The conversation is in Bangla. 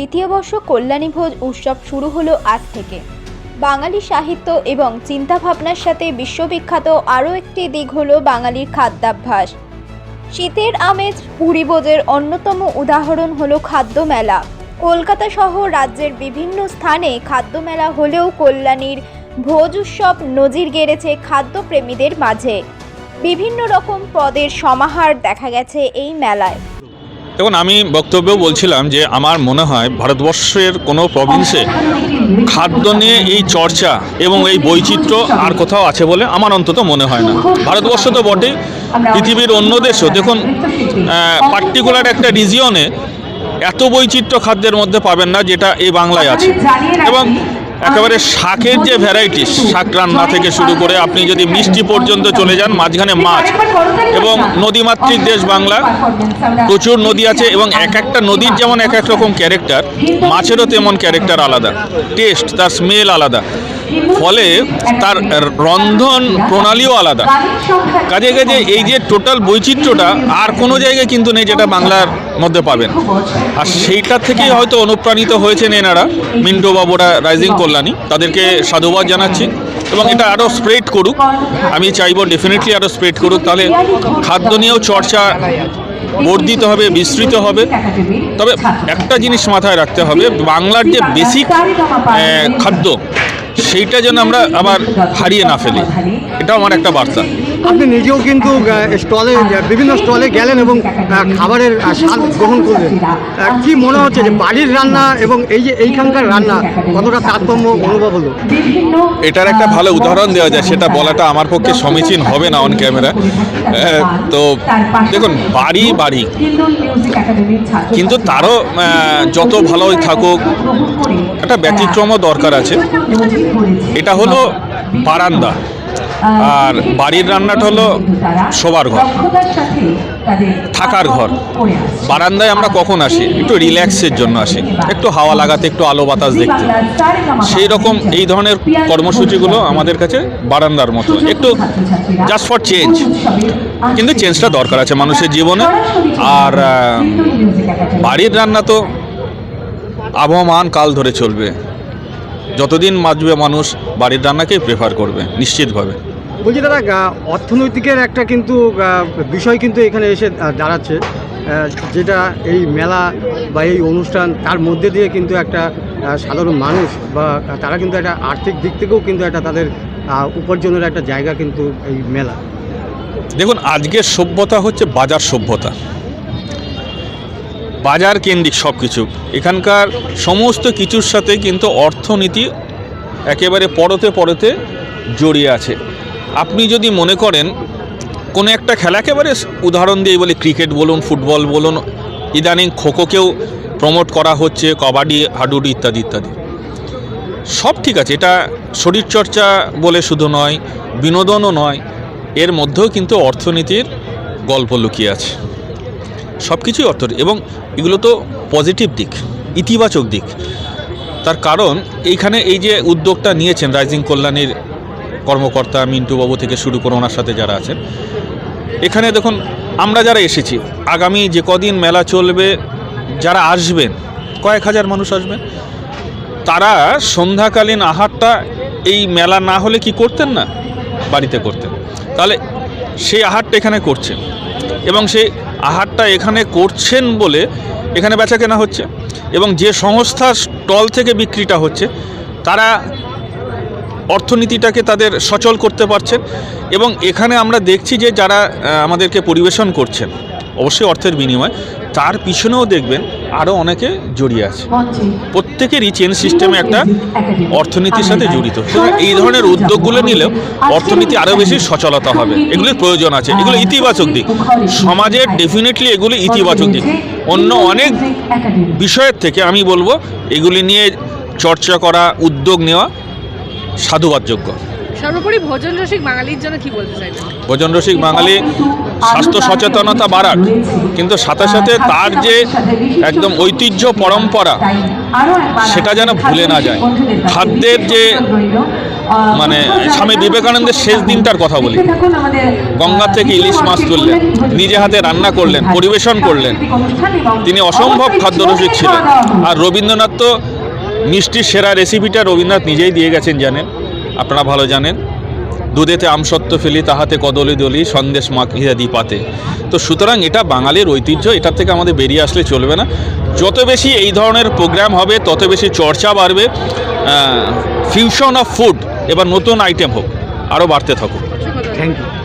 দ্বিতীয় বর্ষ কল্যাণী ভোজ উৎসব শুরু হলো আজ থেকে। বাঙালি সাহিত্য এবং চিন্তাভাবনার সাথে বিশ্ববিখ্যাত আরও একটি দিক হলো বাঙালির খাদ্যাভ্যাস। শীতের আমেজ পুরী ভোজের অন্যতম উদাহরণ হলো খাদ্য মেলা। কলকাতা সহ রাজ্যের বিভিন্ন স্থানে খাদ্য মেলা হলেও কল্যাণীর ভোজ উৎসব নজির গেড়েছে খাদ্যপ্রেমীদের মাঝে। বিভিন্ন রকম পদের সমাহার দেখা গেছে এই মেলায়। দেখুন আমি বক্তব্যেও বলছিলাম যে আমার মনে হয় ভারতবর্ষের কোনো প্রভিন্সে খাদ্য নিয়ে এই চর্চা এবং এই বৈচিত্র্য আর কোথাও আছে বলে আমার অন্তত মনে হয় না। ভারতবর্ষ তো বটেই পৃথিবীর অন্য দেশও। দেখুন পার্টিকুলার একটা রিজিয়নে এত বৈচিত্র্য খাদ্যের মধ্যে পাবেন না যেটা এই বাংলায় আছে। এবং একেবারে শাকের যে ভ্যারাইটি শাক রান্না থেকে শুরু করে আপনি যদি মিষ্টি পর্যন্ত চলে যান, মাঝখানে মাছ এবং নদীমাতৃক দেশ বাংলা, প্রচুর নদী আছে এবং এক একটা নদীর যেমন এক এক রকম ক্যারেক্টার মাছেরও তেমন ক্যারেক্টার আলাদা। টেস্ট তার স্মেল আলাদা। ফলে তার রন্ধন প্রণালীও আলাদা। কাজে কাজে এই যে টোটাল বৈচিত্র্যটা আর কোনো জায়গায় কিন্তু নেই যেটা বাংলার মধ্যে পাবেন। আর সেইটা থেকেই হয়তো অনুপ্রাণিত হয়েছেন এনারা মিন্টু বাবুরা রাইজিং কল্যাণী। তাদেরকে সাধুবাদ জানাচ্ছি এবং এটা আরও স্প্রেড করুক। আমি চাইব ডেফিনেটলি আরও স্প্রেড করুক। তাহলে খাদ্য নিয়েও চর্চা বর্ধিত হবে, বিস্তৃত হবে। তবে একটা জিনিস মাথায় রাখতে হবে, বাংলার যে বেসিক খাদ্য সেইটা যেন আমরা আবার হারিয়ে না ফেলি। এটাও আমার একটা বার্তা। আপনি নিজেও কিন্তু স্টলে বিভিন্ন স্টলে গেলেন এবং খাবারের স্বাদ গ্রহণ করলেন। কি মনে হচ্ছে যে বাড়ির রান্না এবং এই যে এইখানকার রান্না কতটা তারতম্য অনুভব হলো? এটার একটা ভালো উদাহরণ দেওয়া যায়, সেটা বলাটা আমার পক্ষে সমীচীন হবে না অন ক্যামেরা তো দেখুন, বাড়ি বাড়ি। কিন্তু তারও যত ভালোই থাকুক, একটা ব্যতিক্রমও দরকার আছে। এটা হলো বারান্দা। আর বাড়ির রান্নাটা হলো শোবার ঘর। থাকার ঘর। বারান্দায় আমরা কখন আসি? একটু রিল্যাক্সের জন্য আসি। একটু হাওয়া লাগাতে একটু আলো বাতাস দেখতে। সেই রকম এই ধরনের কর্মসূচিগুলো আমাদের কাছে বারান্দার মতো। একটু জাস্ট ফর চেঞ্জ কিন্তু চেঞ্জটা দরকার আছে মানুষের জীবনে। আর বাড়ির রান্না তো আবহমান কাল ধরে চলবে। যতদিন বাঁচবে মানুষ বাড়ির রান্নাকেই প্রেফার করবে নিশ্চিতভাবে। বলছি দাদা অর্থনৈতিকের একটা কিন্তু বিষয় কিন্তু এখানে এসে দাঁড়াচ্ছে যেটা এই মেলা বা এই অনুষ্ঠান তার মধ্যে দিয়ে কিন্তু একটা সাধারণ মানুষ বা তারা কিন্তু একটা আর্থিক দিক থেকেও কিন্তু একটা তাদের উপার্জনের একটা জায়গা কিন্তু এই মেলা। দেখুন, আজকের সভ্যতা হচ্ছে বাজার সভ্যতা। বাজার কেন্দ্রিক সব কিছু এখানকার সমস্ত কিছুর সাথে কিন্তু অর্থনীতি একেবারে পরতে পরতে জড়িয়ে আছে। আপনি যদি মনে করেন, কোনো একটা খেলা একেবারে উদাহরণ দিয়ে বলি, ক্রিকেট বলুন, ফুটবল বলুন, ইদানিং খোখোকেও প্রমোট করা হচ্ছে, কবাডি, হাডুডু ইত্যাদি ইত্যাদি। সব ঠিক আছে, এটা শরীরচর্চা বলে শুধু নয়, বিনোদনও নয়, এর মধ্যেও কিন্তু অর্থনীতির গল্প লুকিয়ে আছে। সব কিছুই অর্থ এবং এগুলো তো পজিটিভ দিক, ইতিবাচক দিক। তার কারণ, এইখানে এই যে উদ্যোগটা নিয়েছেন রাইজিং কল্যাণীর কর্মকর্তা মিন্টু বাবু থেকে শুরু করে ওনার সাথে যারা আছেন। এখানে দেখুন, আমরা যারা এসেছি, আগামী যে কদিন মেলা চলবে, যারা আসবেন, কয়েক হাজার মানুষ আসবেন, তারা সন্ধ্যাকালীন আহারটা এই মেলা না হলে কি করতেন না? বাড়িতে করতেন। তাহলে সেই আহারটা এখানে করছেন এবং সেই আহারটা এখানে করছেন বলে এখানে বেচা কেনা হচ্ছে এবং যে সংস্থার স্টল থেকে বিক্রিটা হচ্ছে, তারা অর্থনীতিটাকে তাদের সচল করতে পারছেন এবং এখানে আমরা দেখছি যে যারা আমাদেরকে পরিবেশন করছেন অবশ্যই অর্থের বিনিময় তার পিছনেও দেখবেন আরও অনেকে জড়িয়ে আছে। প্রত্যেকেরই চেন সিস্টেমে একটা অর্থনীতির সাথে জড়িত। এই ধরনের উদ্যোগগুলো নিলেও অর্থনীতি আরও বেশি সচলতা হবে। এগুলির প্রয়োজন আছে। এগুলো ইতিবাচক দিক। সমাজের ডেফিনেটলি এগুলি ইতিবাচক দিক। অন্য অনেক বিষয়ের থেকে আমি বলব এগুলি নিয়ে চর্চা করা উদ্যোগ নেওয়া সাধুবাদযোগ্য। সর্বোপরি ভোজন রসিক বাঙালির জন্য কি বলতে চাইবেন? ভোজন রসিক বাঙালি স্বাস্থ্য সচেতনতা বাড়াক কিন্তু সাথে সাথে তার যে একদম ঐতিহ্য পরম্পরা সেটা যেন ভুলে না যায়। খাদ্যের যে মানে স্বামী বিবেকানন্দের শেষ দিনটার কথা বলি। গঙ্গা থেকে ইলিশ মাছ তুললেন নিজে হাতে রান্না করলেন পরিবেশন করলেন। তিনি অসম্ভব খাদ্যরসিক ছিলেন। আর রবীন্দ্রনাথ তো মিষ্টির সেরা রেসিপিটা রবীন্দ্রনাথ নিজেই দিয়ে গেছেন, জানেন? আপনারা ভালো জানেন। দুধেতে আমসত্ব ফেলি, তাহাতে কদলি দলি, সন্দেশ মাখিয়া পাতে তো সুতরাং এটা বাঙালির ঐতিহ্য এটা থেকে আমাদের বেরিয়ে আসলে চলবে না। যত বেশি এই ধরনের প্রোগ্রাম হবে, তত বেশি চর্চা বাড়বে। ফিউশন অফ ফুড এবার নতুন আইটেম হোক, আরও বাড়তে থাকুক। Thank you